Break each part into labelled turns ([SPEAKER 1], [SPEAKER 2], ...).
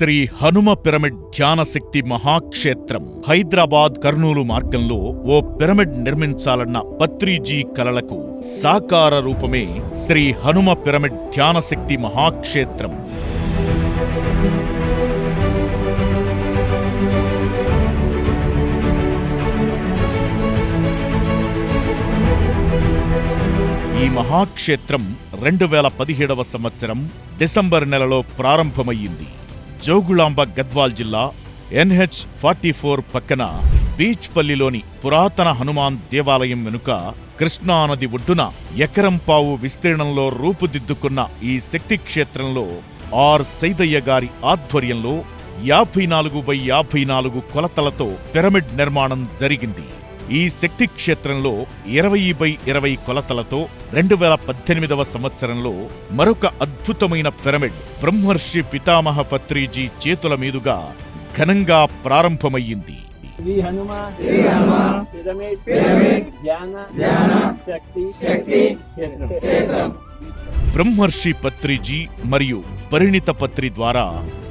[SPEAKER 1] Shri Hanuma pyramid ధ్యాన శక్తి మహాక్షేత్రం హైదరాబాద్ కర్నూలు మార్గంలో ఓ pyramid నిర్మించాలన్న Patriji కలలకు సాకార రూపమే శ్రీ హనుమ పిరమిడ్ ధ్యాన శక్తి మహాక్షేత్రం. ఈ మహాక్షేత్రం రెండు వేల పదిహేడవ సంవత్సరం డిసెంబర్ నెలలో ప్రారంభమయ్యింది. జోగులాంబ గద్వాల్ జిల్లా ఎన్హెచ్ ఫార్టీ ఫోర్ పక్కన బీచ్పల్లిలోని పురాతన హనుమాన్ దేవాలయం వెనుక కృష్ణానది ఒడ్డున ఎకరం పావు విస్తీర్ణంలో రూపుదిద్దుకున్న ఈ శక్తి క్షేత్రంలో ఆర్ సైదయ్య గారి ఆధ్వర్యంలో యాభై నాలుగు బై యాభై నాలుగు కొలతలతో పిరమిడ్ నిర్మాణం జరిగింది. ఈ శక్తి క్షేత్రంలో ఇరవై బై ఇరవై కొలతలతో రెండు వేల పద్దెనిమిదవ సంవత్సరంలో మరొక అద్భుతమైన పిరమిడ్ బ్రహ్మర్షి పితామహ పత్రిజీ చేతుల మీదుగా ఘనంగా ప్రారంభమయ్యింది.
[SPEAKER 2] శ్రీ హనుమ శ్రీ హనుమ పిరమిడ్ పిరమిడ్ ధ్యాన ధ్యాన శక్తి శక్తి క్షేత్రం.
[SPEAKER 1] బ్రహ్మర్షి పత్రిజీ మరియు పరిణిత పత్రి ద్వారా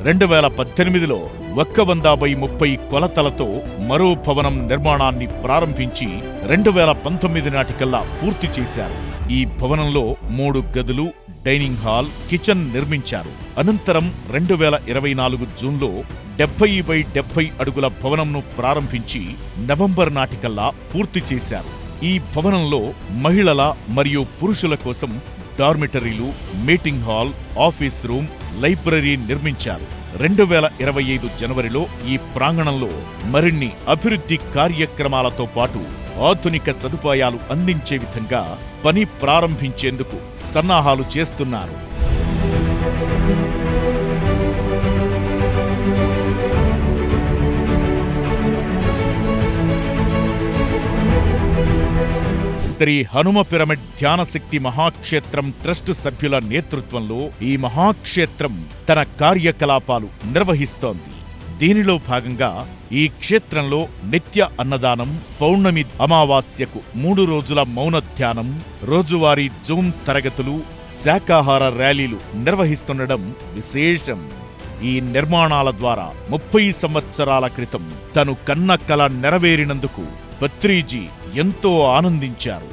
[SPEAKER 1] రెండు వేల పద్దెనిమిదిలో ఒక్క వంద బై ముప్పై కొలతలతో మరో భవనం నిర్మాణాన్ని ప్రారంభించి రెండు వేల పంతొమ్మిది నాటికల్లా పూర్తి చేశారు. ఈ భవనంలో మూడు గదులు డైనింగ్ హాల్ కిచెన్ నిర్మించారు. అనంతరం రెండు వేల ఇరవై నాలుగు జూన్లో డెబ్బై బై డెబ్బై అడుగుల భవనంను ప్రారంభించి నవంబర్ నాటికల్లా పూర్తి చేశారు. ఈ భవనంలో మహిళల మరియు పురుషుల కోసం dormitories meeting hall office room library నిర్మించారు. రెండు వేల ఇరవై ఐదు జనవరిలో ఈ ప్రాంగణంలో మరిన్ని అభివృద్ధి కార్యక్రమాలతో పాటు ఆధునిక సదుపాయాలు అందించే విధంగా పని ప్రారంభించేందుకు సన్నాహాలు చేస్తున్నారు. శ్రీ హనుమ పిరమిడ్ ధ్యానశక్తి మహాక్షేత్రం ట్రస్ట్ సభ్యుల నేతృత్వంలో ఈ మహాక్షేత్రం తన కార్యకలాపాలు నిర్వహిస్తోంది. దీనిలో భాగంగా ఈ క్షేత్రంలో నిత్య అన్నదానం పౌర్ణమి అమావాస్యకు మూడు రోజుల మౌన ధ్యానం రోజువారీ జూమ్ తరగతులు శాకాహార ర్యాలీలు నిర్వహిస్తుండడం విశేషం. ఈ నిర్మాణాల ద్వారా ముప్పై సంవత్సరాల క్రితం తను కన్న కల నెరవేరినందుకు బత్రీజీ ఎంతో ఆనందించారు.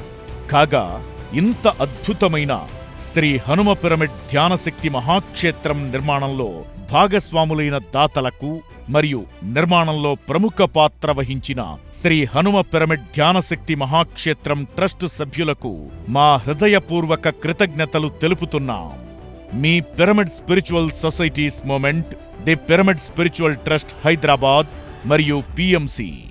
[SPEAKER 1] కాగా ఇంత అద్భుతమైన శ్రీ హనుమ పిరమిడ్ ధ్యానశక్తి మహాక్షేత్రం నిర్మాణంలో భాగస్వాములైన దాతలకు మరియు నిర్మాణంలో ప్రముఖ పాత్ర వహించిన శ్రీ హనుమ పిరమిడ్ ధ్యానశక్తి మహాక్షేత్రం ట్రస్ట్ సభ్యులకు మా హృదయపూర్వక కృతజ్ఞతలు తెలుపుతున్నాం. మీ pyramid spiritual societies movement the pyramid spiritual trust Hyderabad మరియు పిఎంసి